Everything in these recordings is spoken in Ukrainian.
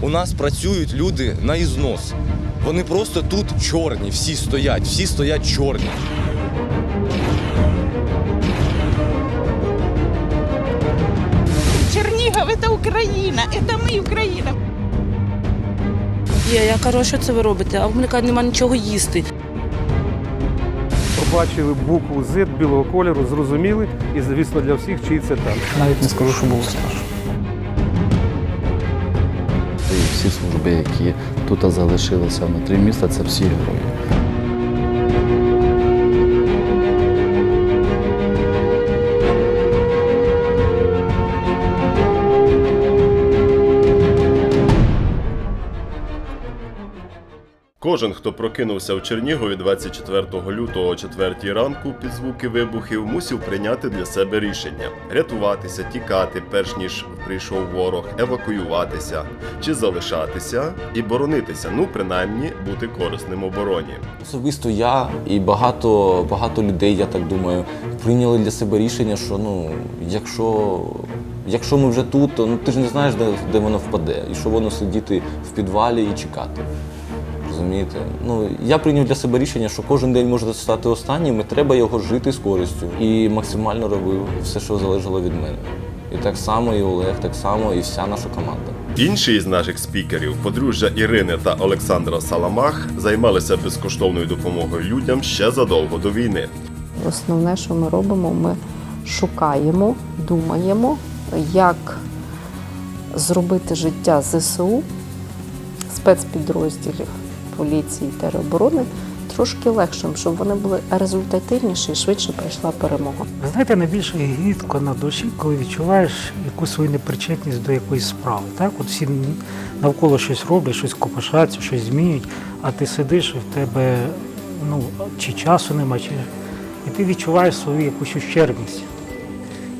У нас працюють люди на ізнос. Вони просто тут чорні, всі стоять, всі стоять чорні. Чернигов это Украина, это мы Украина. Є, я кажу, що це ви робите? А в мене кажуть, нема нічого їсти. Побачили букву Z білого кольору, зрозуміли, і звісно для всіх, чий це танк. Навіть не скажу, що було страшно. Всі служби, які тут залишилися внутрі міста, це всі герої. Кожен, хто прокинувся в Чернігові 24 лютого о 4 ранку під звуки вибухів, мусив прийняти для себе рішення: рятуватися, тікати, перш ніж прийшов ворог, евакуюватися чи залишатися і боронитися. Ну, принаймні, бути корисним обороні. Особисто я і багато, багато людей, я так думаю, прийняли для себе рішення, що ну, якщо, якщо ми вже тут, то ну, ти ж не знаєш, де, де воно впаде, і що воно сидіти в підвалі і чекати. Розумієте? Ну, я прийняв для себе рішення, що кожен день може стати останнім, і треба його жити з користю. І максимально робив все, що залежало від мене. І так само і Олег, так само і вся наша команда. Інші із наших спікерів, подружжя Ірини та Олександра Саламах, займалися безкоштовною допомогою людям ще задовго до війни. Основне, що ми робимо, ми шукаємо, думаємо, як зробити життя ЗСУ, спецпідрозділів поліції тероборони трошки легшим, щоб вони були результативніші і швидше прийшла перемога. Знаєте, найбільше гідко на душі, коли відчуваєш якусь свою непричетність до якоїсь справи. Так, от всі навколо щось роблять, щось копошаться, щось змінюють, а ти сидиш і в тебе ну, чи часу нема, чи і ти відчуваєш свою якусь ущербність.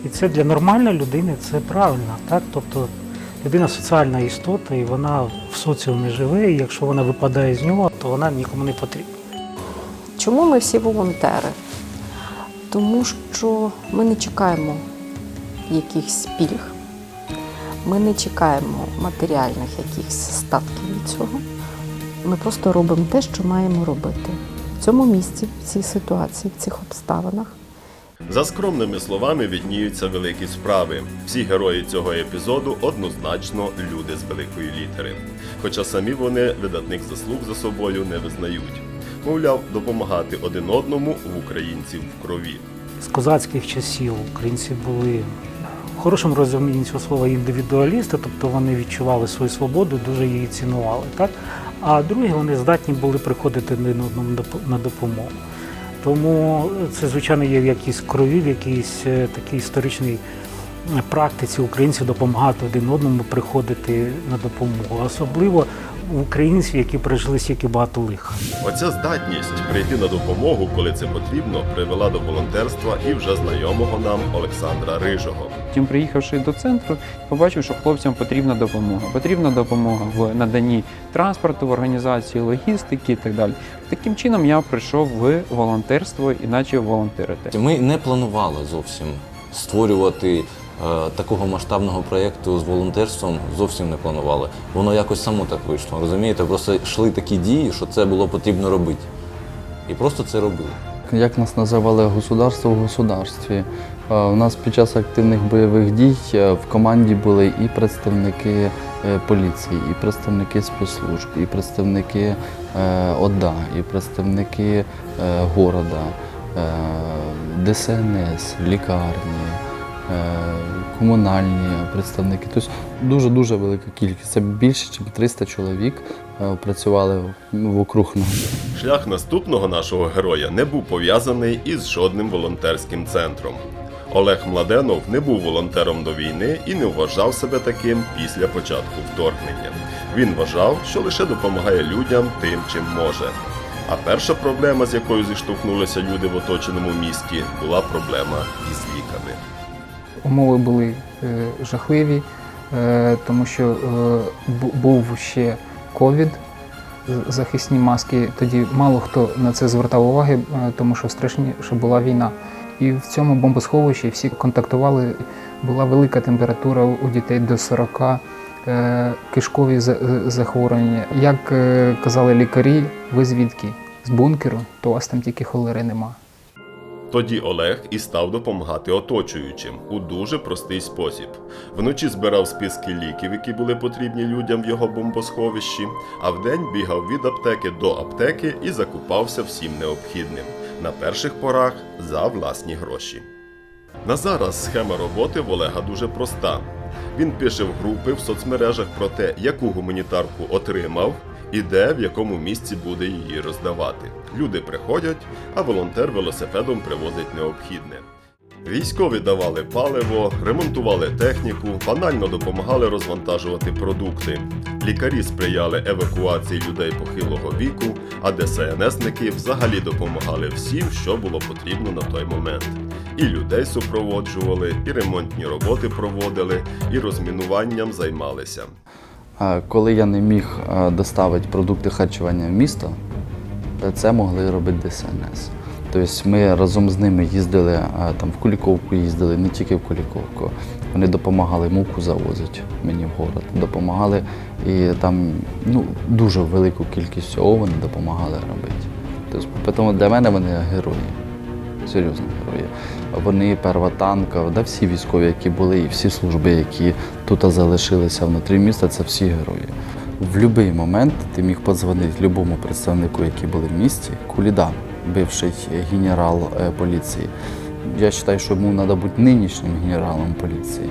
І це для нормальної людини це правильно. Так? Тобто людина соціальна істота, і вона в соціумі живе, і якщо вона випадає з нього, то вона нікому не потрібна. Чому ми всі волонтери? Тому що ми не чекаємо якихось пільг, ми не чекаємо матеріальних якихось статків від цього. Ми просто робимо те, що маємо робити в цьому місці, в цій ситуації, в цих обставинах. За скромними словами відніються великі справи. Всі герої цього епізоду однозначно люди з великої літери. Хоча самі вони видатних заслуг за собою не визнають. Мовляв, допомагати один одному в українців в крові. з козацьких часів українці були в хорошому розумінні цього слова індивідуалісти, тобто вони відчували свою свободу, дуже її цінували. Так? А другі вони здатні були приходити один одному на допомогу. Тому це, звичайно, є в якійсь крові, в якійсь е, такій історичній практиці. Українців допомагати один одному приходити на допомогу, особливо українців, які пережили стільки багато лиха. Оця здатність прийти на допомогу, коли це потрібно, привела до волонтерства і вже знайомого нам Олександра Рижого. Потім, приїхавши до центру, побачив, що хлопцям потрібна допомога. Потрібна допомога в наданні транспорту, в організації логістики і так далі. Таким чином я прийшов в волонтерство і почав волонтерити. Ми не планували зовсім створювати такого масштабного проєкту з волонтерством. Зовсім не планували. Воно якось само так вийшло. Розумієте, просто йшли такі дії, що це було потрібно робити. І просто це робили. Як нас називали государство в государстві? Е, У нас під час активних бойових дій е, в команді були і представники е, поліції, і представники спецслужб, і представники е, ОДА, і представники е, города, е, ДСНС, лікарні, е, комунальні представники. Тобто дуже-дуже велика кількість. Це більше, ніж 300 чоловік е, працювали вокруг нас. Шлях наступного нашого героя не був пов'язаний із жодним волонтерським центром. Олег Младенов не був волонтером до війни і не вважав себе таким після початку вторгнення. Він вважав, що лише допомагає людям тим, чим може. А перша проблема, з якою зіштовхнулися люди в оточеному місті, була проблема із ліками. Умови були е, жахливі, е, тому що е, був ще ковід, захисні маски. Тоді мало хто на це звертав уваги, тому що страшніше була війна. І в цьому бомбосховищі всі контактували. Була велика температура у дітей до 40 е, кишкові захворювання. Як казали лікарі, ви звідки? З бункеру, то у вас там тільки холери нема. Тоді Олег і став допомагати оточуючим у дуже простий спосіб. Вночі збирав списки ліків, які були потрібні людям в його бомбосховищі, а вдень бігав від аптеки до аптеки і закупався всім необхідним. На перших порах за власні гроші. На зараз схема роботи в Олега дуже проста. Він пише в групи в соцмережах про те, яку гуманітарку отримав і де в якому місці буде її роздавати. Люди приходять, а волонтер велосипедом привозить необхідне. Військові давали паливо, ремонтували техніку, банально допомагали розвантажувати продукти. Лікарі сприяли евакуації людей похилого віку, а ДСНСники взагалі допомагали всім, що було потрібно на той момент. І людей супроводжували, і ремонтні роботи проводили, і розмінуванням займалися. Коли я не міг доставити продукти харчування в місто, це могли робити ДСНС. Тобто ми разом з ними їздили там в Куліковку, їздили не тільки в Куліковку. Вони допомагали муку завозити мені в город, допомагали і там ну, дуже велику кількість всього вони допомагали робити. Тобто, для мене вони герої. Серйозно герої. Вони перва танка, да всі військові, які були, і всі служби, які тут залишилися внутрі міста, це всі герої. В будь-який момент ти міг подзвонити будь-якому представнику, які були в місті. Куліда, бивший генерал е, поліції. Я вважаю, що йому треба бути нинішнім генералом поліції.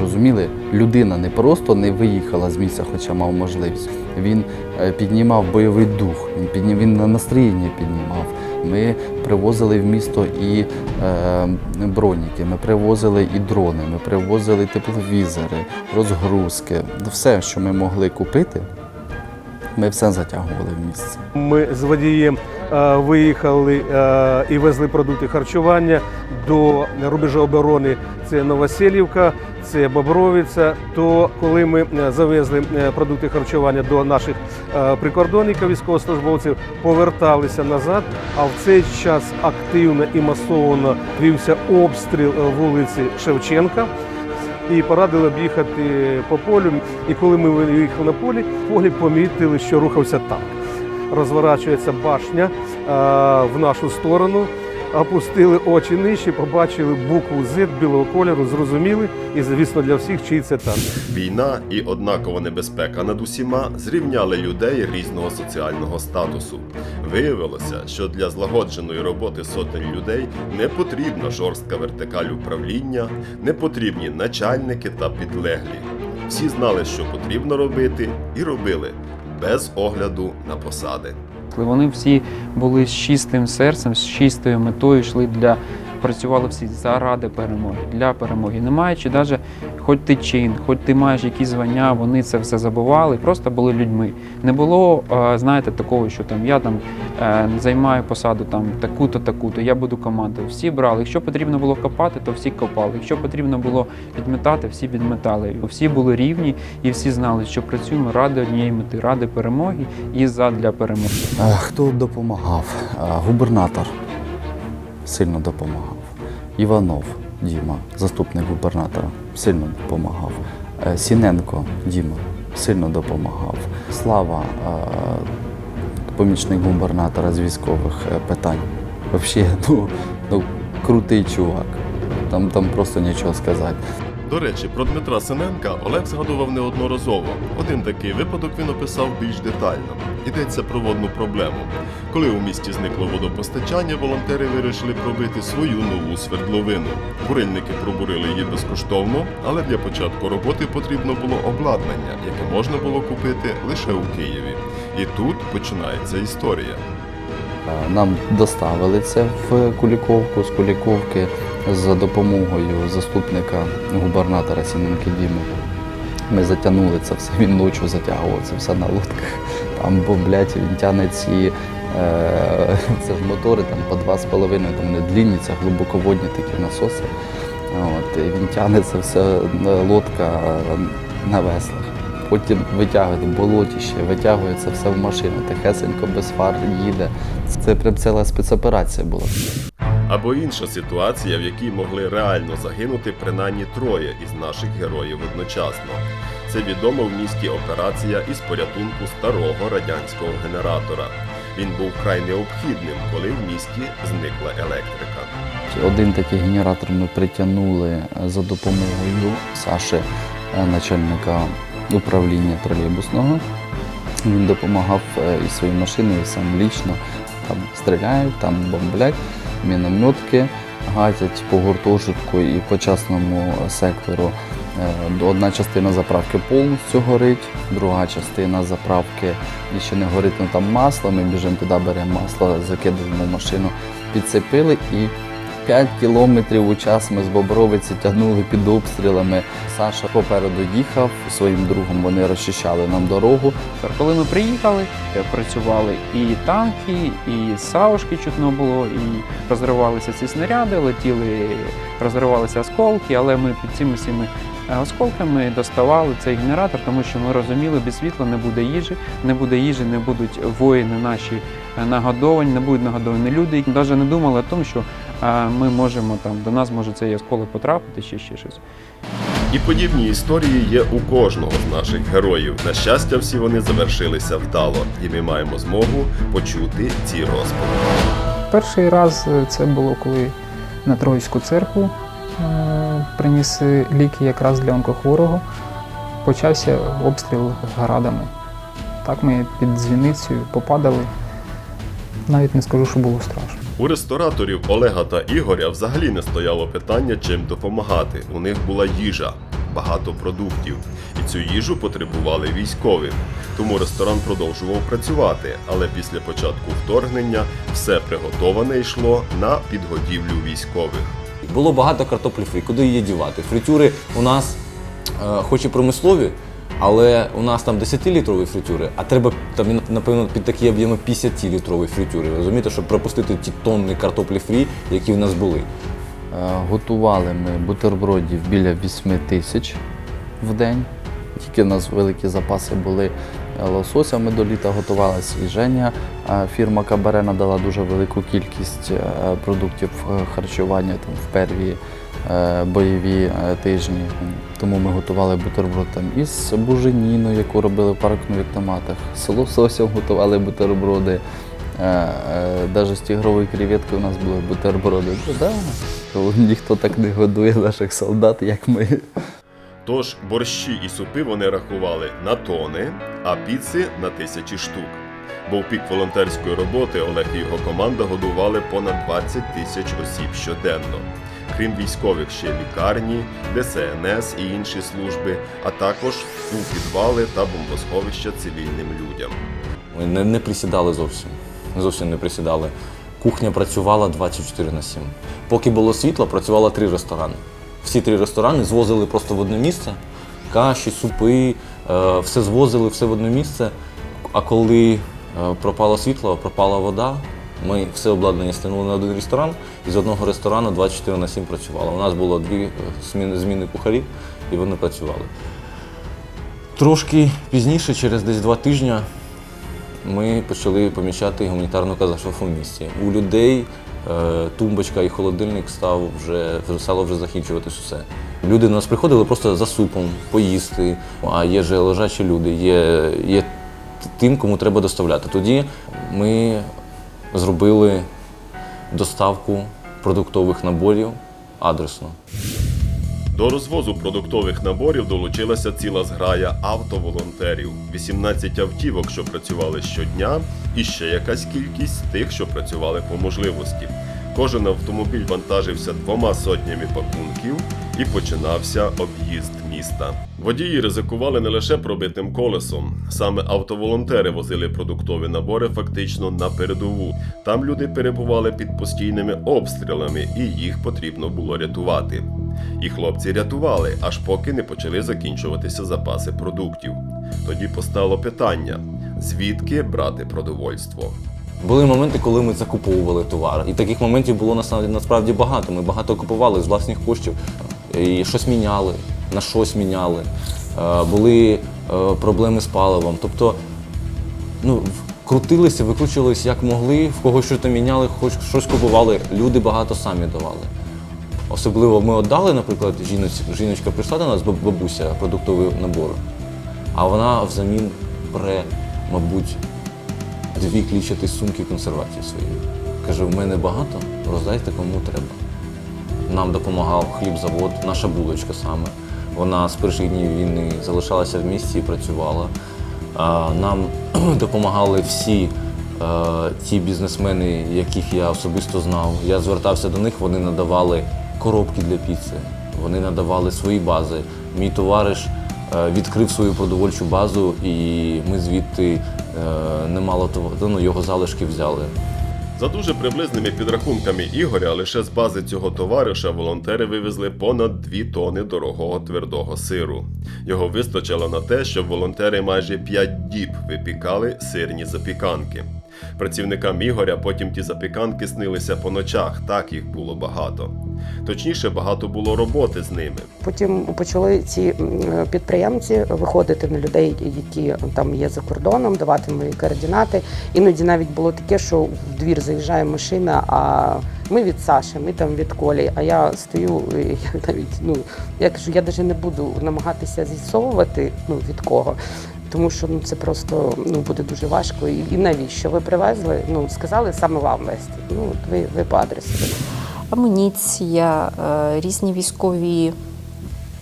Розуміли, людина не просто не виїхала з місця, хоча мав можливість. Він е, піднімав бойовий дух, він на настроєння піднімав. Ми привозили в місто і е, броніки, ми привозили і дрони, ми привозили тепловізори, розгрузки. Все, що ми могли купити, ми все затягували в місце. Ми з водієм виїхали е, і везли продукти харчування до рубежа оборони. Це Новоселівка, це Бобровиця. То коли ми е, завезли е, продукти харчування до наших е, прикордонників, військовослужбовців, поверталися назад. А в цей час активно і масово вівся обстріл е, вулиці Шевченка. І порадили об'їхати по полю. І коли ми виїхали на полі, в полі помітили, що рухався танк. Розворачується башня е, в нашу сторону. Опустили очі нижче, побачили букву Z білого кольору, зрозуміли, і звісно для всіх, чий це танк. Війна і однакова небезпека над усіма зрівняли людей різного соціального статусу. Виявилося, що для злагодженої роботи сотень людей не потрібна жорстка вертикаль управління, не потрібні начальники та підлеглі. Всі знали, що потрібно робити, і робили без огляду на посади. Вони всі були з чистим серцем, з чистою метою, йшли для працювали всі заради перемоги, для перемоги. Не маючи навіть хоч ти чин, хоч ти маєш якісь звання, вони це все забували, просто були людьми. Не було, е, знаєте, такого, що там я там е, займаю посаду там таку-то, таку-то, я буду командою. Всі брали. Якщо потрібно було копати, то всі копали. Якщо потрібно було підметати, всі підметали. Всі були рівні і всі знали, що працюємо ради однієї мети, ради перемоги і задля перемоги. Е, Хто допомагав? Губернатор сильно допомагав. Іванов Діма, заступник губернатора, сильно допомагав. Е, Сіненко Діма сильно допомагав. Слава, е, помічник губернатора з військових е, питань. Взагалі, ну, ну, крутий чувак. Там, там просто нічого сказати. До речі, про Дмитра Синенка Олег згадував неодноразово. Один такий випадок він описав більш детально. Йдеться про водну проблему. Коли у місті зникло водопостачання, волонтери вирішили пробити свою нову свердловину. Бурильники пробурили її безкоштовно, але для початку роботи потрібно було обладнання, яке можна було купити лише у Києві. І тут починається історія. Е, Нам доставили це в Куліковку, з Куліковки за допомогою заступника губернатора Сіненки Діми. Ми затягнули це все, він ночі затягував це все на лодках. Там, бо, блядь, він тягне ці е, це ж мотори там по 2,5, там вони длінні, це глибоководні такі насоси. От, і він тягне це все лодка на веслах. Потім витягує болотіще, витягує це все в машину, тихесенько без фар їде. Це прям ціла спецоперація була. Або інша ситуація, в якій могли реально загинути принаймні троє із наших героїв одночасно. Це відома в місті операція із порятунку старого радянського генератора. Він був край необхідним, коли в місті зникла електрика. Один такий генератор ми притягнули е, за допомогою Саші, е, начальника управління тролейбусного. Він допомагав е, і своїй машиною, і сам лічно. Там стріляють, там бомблять, мінометки гатять по гуртожитку і по частному сектору. Е, Одна частина заправки повністю горить, друга частина заправки і ще не горить, ну там масло. Ми біжимо туди, беремо масло, закидуємо машину, підцепили і 5 кілометрів у час ми з Бобровиці тягнули під обстрілами. Саша попереду їхав своїм другом. Вони розчищали нам дорогу. Коли ми приїхали, е, працювали і танки, і саушки чутно було, і розривалися ці снаряди, летіли, розривалися осколки, але ми під цими всіми осколками доставали цей генератор, тому що ми розуміли, без світла не буде їжі, не буде їжі, не будуть воїни наші е, нагодовані, не будуть нагодовані люди, які навіть не думали о тому, що е, ми можемо там до нас може цей осколок потрапити, чи ще щось. І подібні історії є у кожного з наших героїв. На щастя, всі вони завершилися вдало, і ми маємо змогу почути ці розповіді. Перший раз е, це було коли на Троїцьку церкву приніс ліки якраз для онкохворого. Почався обстріл градами. Так ми під дзвіницею попадали. Навіть не скажу, що було страшно. У рестораторів Олега та Ігоря взагалі не стояло питання, чим допомагати. У них була їжа, багато продуктів, і цю їжу потребували військові. Тому ресторан продовжував працювати, але після початку вторгнення все приготоване йшло на підгодівлю військових. Було багато картоплі фрі. Куди її дівати? Фритюри у нас е, хоч і промислові, але у нас там 10-літрові фритюри, а треба там, напевно, під такі об'єми 50-літрові фритюри. Розумієте, щоб пропустити ті тонни картоплі фрі, які в нас були. Е, Готували ми бутербродів біля 8 тисяч в день. Тільки в нас великі запаси були лосося. Ми до літа Женя, е, фірма Кабаре надала дуже велику кількість е, продуктів е, харчування там, в перві е, бойові тижні. Тому ми готували бутерброд там із буженіну, яку робили в паркнових томатах. З лососем готували бутерброди. Навіть з тігрової креветки у нас були бутерброди. Да. Ніхто так не годує наших солдат, як ми. Тож борщі і супи вони рахували на тони, а піци на тисячі штук. Бо в пік волонтерської роботи Олег і його команда годували понад 20 тисяч осіб щоденно. Крім військових, ще лікарні, ДСНС і інші служби, а також у підвали та бомбосховища цивільним людям. Ми не, не присідали зовсім. Зовсім не присідали. Кухня працювала 24 на 7. Поки було світло, працювало три ресторани. Всі три ресторани звозили просто в одне місце. Каші, супи, е, все звозили, все в одне місце. А коли е, пропало світло, пропала вода, ми все обладнання стягнули на один ресторан, і з одного ресторану 24 на 7 працювало. У нас було дві е, зміни, кухарів, і вони працювали. Трошки пізніше, через десь два тижні, ми почали помічати гуманітарну катастрофу в місті. У людей тумбочка і холодильник став вже стало вже закінчуватись усе. Люди до нас приходили просто за супом, поїсти, а є же лежачі люди, є, є тим, кому треба доставляти. Тоді ми зробили доставку продуктових наборів адресно. До розвозу продуктових наборів долучилася ціла зграя автоволонтерів, 18 автівок, що працювали щодня, і ще якась кількість тих, що працювали по можливості. Кожен автомобіль вантажився двома сотнями пакунків і починався об'їзд міста. Водії ризикували не лише пробитим колесом. Саме автоволонтери возили продуктові набори фактично на передову. Там люди перебували під постійними обстрілами, і їх потрібно було рятувати. І хлопці рятували, аж поки не почали закінчуватися запаси продуктів. Тоді постало питання: звідки брати продовольство? Були моменти, коли ми закуповували товар. І таких моментів було насправді, багато. Ми багато купували з власних коштів. І щось міняли, на щось міняли. Е, Були е, проблеми з паливом. Тобто, ну, крутилися, викручувалися як могли, в когось щось міняли, хоч щось купували. Люди багато самі давали. Особливо ми віддали, наприклад, жіночка, жіночка прийшла до нас, бабуся, продуктовий набор, а вона взамін бере, мабуть, дві клічаті сумки консервації свої. Каже, в мене багато, роздайте кому треба. Нам допомагав хлібзавод, наша булочка саме. Вона з перших днів війни залишалася в місті і працювала. Нам допомагали всі е, ті бізнесмени, яких я особисто знав. Я звертався до них, вони надавали коробки для піци, вони надавали свої бази. Мій товариш е, відкрив свою продовольчу базу, і ми звідти е, немало ну, його залишки взяли. За дуже приблизними підрахунками Ігоря, лише з бази цього товариша волонтери вивезли понад 2 тони дорогого твердого сиру. Його вистачило на те, щоб волонтери майже 5 діб випікали сирні запіканки. Працівникам Ігоря потім ті запіканки снилися по ночах, так їх було багато. Точніше, багато було роботи з ними. Потім почали ці підприємці виходити на людей, які там є за кордоном, давати мої координати. Іноді навіть було таке, що в двір заїжджає машина, а ми від Саші, ми там від Колі. А я стою, я навіть ну я кажу, я навіть не буду намагатися з'ясовувати ну від кого. Тому що ну це просто ну буде дуже важко. І, і навіщо ви привезли? Ну сказали саме вам вести. Ну от ви, ви по адресу. амуніція, е, різні військові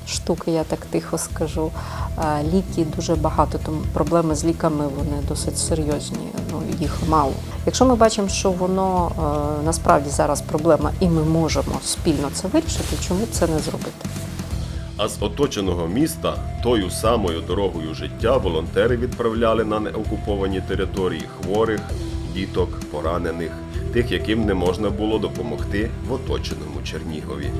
штуки, я так тихо скажу. Е, Ліки дуже багато, тому проблеми з ліками вони досить серйозні. Ну їх мало. Якщо ми бачимо, що воно е, насправді зараз проблема, і ми можемо спільно це вирішити, чому це не зробити? А з оточеного міста тою самою дорогою життя волонтери відправляли на неокуповані території хворих, діток, поранених, тих, яким не можна було допомогти в оточеному Чернігові.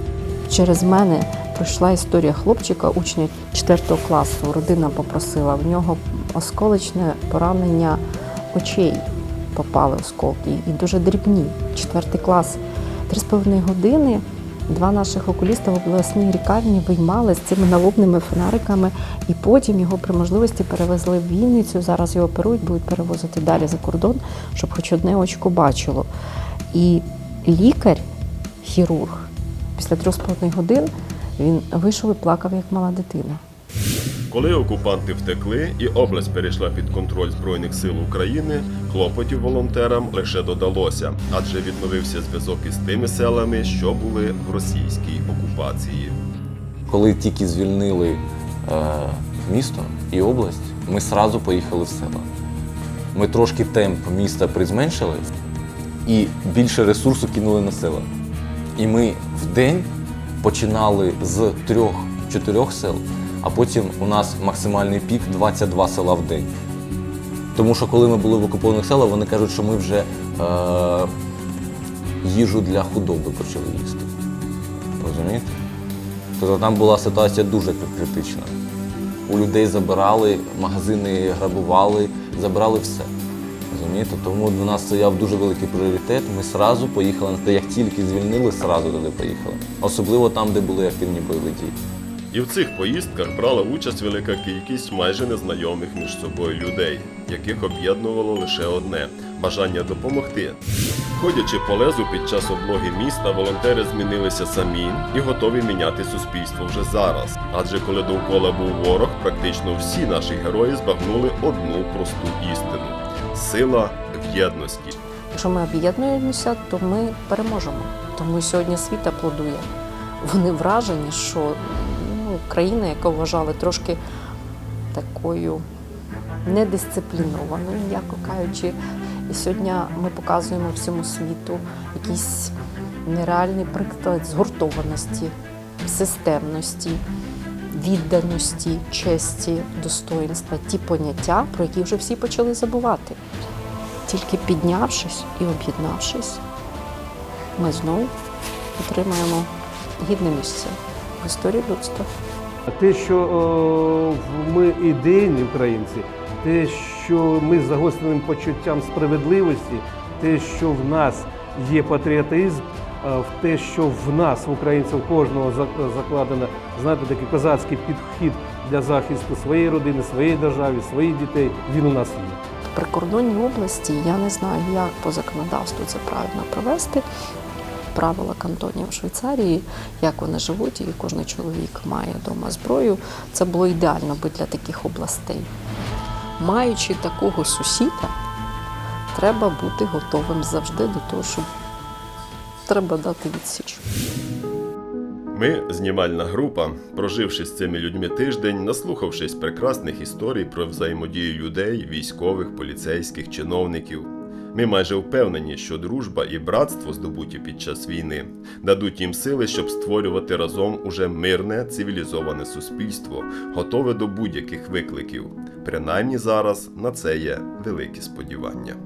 Через мене пройшла історія хлопчика, учня 4 класу. Родина попросила в нього осколочне поранення очей. Попали осколки і дуже дрібні. Четвертий клас. Три з половиною години два наших окуліста в обласній лікарні виймали з цими налобними фонариками, і потім його при можливості перевезли в Вінницю. Зараз його оперують, будуть перевозити далі за кордон, щоб хоч одне очко бачило. І лікар, хірург, після трьох з годин він вийшов і плакав, як мала дитина. Коли окупанти втекли і область перейшла під контроль Збройних сил України, клопотів волонтерам лише додалося, адже відновився зв'язок із тими селами, що були в російській окупації. Коли тільки звільнили е, місто і область, ми сразу поїхали в села. Ми трошки темп міста призменшили і більше ресурсу кинули на села. І ми в день починали з трьох-чотирьох сел, а потім у нас максимальний пік 22 села в день. Тому що коли ми були в окупованих селах, вони кажуть, що ми вже е, їжу для худоби почали їсти. Розумієте? Тобто там була ситуація дуже критична. У людей забирали, магазини грабували, забирали все. Розумієте? Тому для нас стояв дуже великий пріоритет. Ми сразу поїхали як тільки звільнили, сразу туди поїхали. Особливо там, де були активні бойові дії. І в цих поїздках брала участь велика кількість майже незнайомих між собою людей, яких об'єднувало лише одне бажання допомогти. Ходячи по лезу під час облоги міста, волонтери змінилися самі і готові міняти суспільство вже зараз. Адже коли довкола був ворог, практично всі наші герої збагнули одну просту істину: сила в єдності. Якщо ми об'єднуємося, то ми переможемо. Тому сьогодні світ аплодує. Вони вражені, що країна, яка вважали трошки такою недисциплінованою, м'яко кажучи. І сьогодні ми показуємо всьому світу якийсь нереальний приклад згуртованості, системності, відданості, честі, достоїнства, ті поняття, про які вже всі почали забувати. Тільки піднявшись і об'єднавшись, ми знову отримаємо гідне місце в історії людства. Те, що е, ми ідейні українці, те, що ми з загостреним почуттям справедливості, те, що в нас є патріотизм, е, в те, що в нас, в українців, кожного закладено, знаєте, такий козацький підхід для захисту своєї родини, своєї держави, своїх дітей, він у нас є. прикордонній області я не знаю, як по законодавству це правильно провести. Правила кантонів Швейцарії, як вони живуть, і кожен чоловік має вдома зброю. Це було ідеально би для таких областей. Маючи такого сусіда, треба бути готовим завжди до того, що треба дати відсіч. Ми, знімальна група, проживши з цими людьми тиждень, наслухавшись прекрасних історій про взаємодію людей, військових, поліцейських, чиновників. Ми майже впевнені, що дружба і братство, здобуті під час війни, дадуть їм сили, щоб створювати разом уже мирне, цивілізоване суспільство, готове до будь-яких викликів. Принаймні зараз на це є великі сподівання.